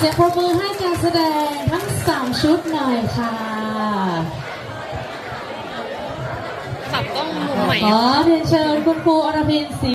เสียงปรบมือให้การแสดงทั้งสามชุดหน่อยค่ะขับต้องมุมใหม่ขอเรียนเชิญคุณครูอรพินศรี